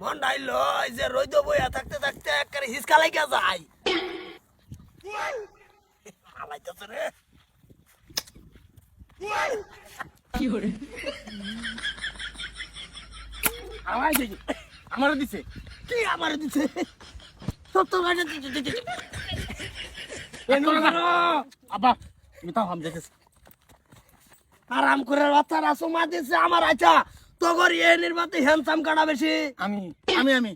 মন ডাইলো যে রইদ বইয়া থাকতে থাকতে একবারে হিসকা লাগিয়া যায়। আলাইতেছে রে। আমার দিছে। আমার দিছে। কি আমার দিছে? সত্য গাড়ি দিছে আব্বা তুমি হাম দেখেছি। আরাম করে বাচ্চারা সমা দিছে আমার আচ্ছা তগর এ নির্বাতে হ্যান্ডসাম কাটা বেশি? আমি আমি আমি।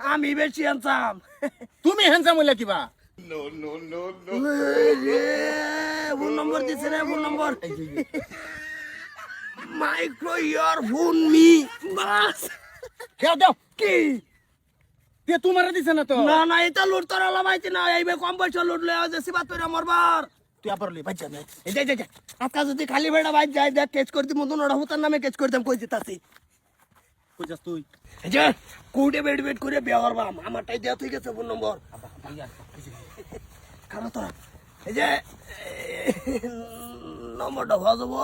আমি বেশি হ্যান্ডসাম তুমি হ্যান্ডসাম হইলে কিবা? ফোন নম্বর দিছে রে phone number. Micro earphone মি বাস। দেও দেও। কি? তে তোমার দিছে না তো? না না এটা লুট তোরা লামাইছি না এইবে কম পয়সা লুট লয়ে যে সিবাত তোরা মরবার। তুই আবার লই বাচ্চা নাই এই যে, এই যে, এই যে, আজকা যদি খালি বেড়া বাইর যায় দেখ কেচ করতে মতন ওরা হুতার নামে কেচ করতাম কই দিতাছি কইছাস তুই? এই যে কোর্টে বেড বেড করে বিয়া করবাম আমারটাই দেওয়া ঠিক আছে ফোন নম্বর। কারও তোরা এই যে নম্বরটা হওয়া যাব।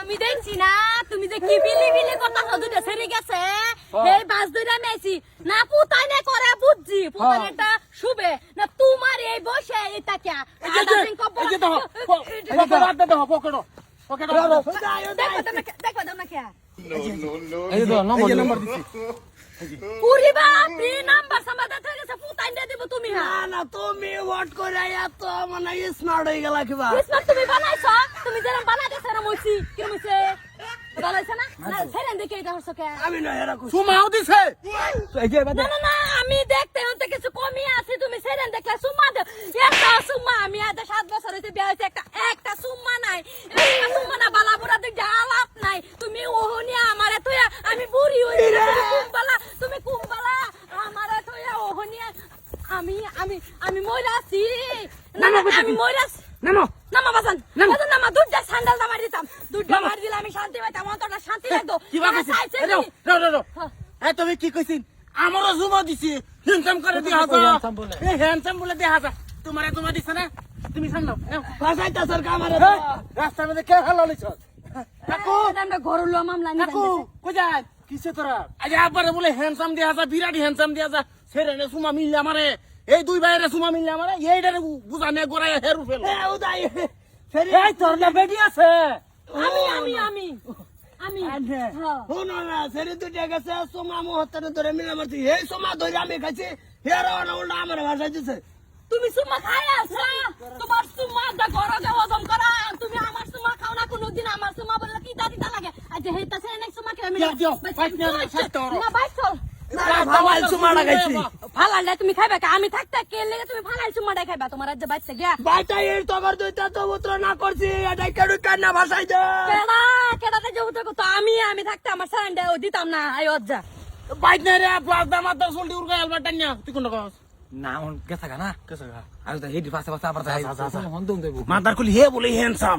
আমি দেখছি না তুমি যে কি বিলি বিলি কথা দুটো সেরে গেছে। এই বাস দুইটা মেছি না পুতাই না করে বুঝছি পুতাই এটা শুবে না তোমার এই বসে এটা কে তুমি হ্যাঁ তুমি। ওয়াট করে এত মানে স্মার্ট হয়ে গেলা সেরকম হইছি হইছে না না সেরেন দেখে এটা হচ্ছে কে। আমি না এরা সুমাও দিছে না না না আমি দেখতে হতে কিছু কমই আছে তুমি সেরেন দেখলে। সুম্মা দে একটা আমি আজ সাত বছর হইতে বিয়ে হইছে একটা একটা সুম্মা নাই। একটা সুম্মা না বালা বুড়া দিক আলাপ নাই। তুমি ওহনি আমারে তুই আমি বুড়ি হইছি তুমি কুম্বালা তুমি কুম্বালা আমারে তুই ওহনি আমি আমি আমি মইরাছি না না আমি মইরাছি নামো। নামা বাজান। বাজান নামা দুধটা সান্ডাল মারি দিতাম দুধটা মারি দিলে আমি শান্তি পাইতাম অন্তটা শান্তি লাগতো। কি হ্যাঁ। এই তুমি কি কইছিস আমারও জুমা দিছি। হ্যান্ডসাম করে দিয়া হাজা এই হ্যান্ডসাম বলে দিয়া হাজা তোমারে জুমা দিছে না? তুমি সামনে নাও। ফাসাইতা সরকার আমার রাস্তার মধ্যে কে হাল হলিছ কাকু! আমরা ঘর লো মামলা নিয়ে কাকু কোথায় কিসে তোরা? আজ আবার বলে হ্যান্ডসাম দিয়া হাজা বিরাট হ্যান্ডসাম দিয়া হাজা সেরে নে সুমা মিললে আমারে। এই দুই ভাইরে সুমা মিললে আমারে। এইটারে বুঝানে গোড়ায় হেরু ফেল এই তোর না বেটি আছে। আমি আমি আমি আমি। হ্যাঁ। শোনো না সেরি দুটো গেছে। সোমা মুহূর্তে ধরে মিলে মারছি। এই সোমা ধরে আমি খাইছি। হেরা না উল্টা আমার ভাষায় দিছে তুমি সুমা খাই আছো? তোমার সুমা দা ঘর গে হজম করা। তুমি আমার সুমা খাও না কোনোদিন। আমার সুমা বললে কি দাদি তা লাগে? আজ হেতা সে নেক্সট সুমা কে আমি সাতটা ওরো। না বাইক চল। ফালাইল সুমাটা খাইছি। ফালাল তুমি খাইবে কা? আমি থাকতে কে লেগে তুমি ফালাল সুমাটা খাইবা? তোমার আজ বাইতে গিয়া। বাইটা এর তগর দুইটা তো উত্তর না করছি এটাই কেডু কেন না ভাষায় দে। কেডা? কেডাতে যাব তো তো আমি আমি থাকতে আমার সারান্ডে ও দিতাম না আই অজ্জা বাইক না রে প্লাস দাম আর দশ উল্টি উড়কা এলবার টান্না তুই কোন কস? না on gasa gana gasa ga আর হেডি পাশে পাশে আবার হন দম দেবো মাদার কুলি হে বলে হ্যান্ডসাম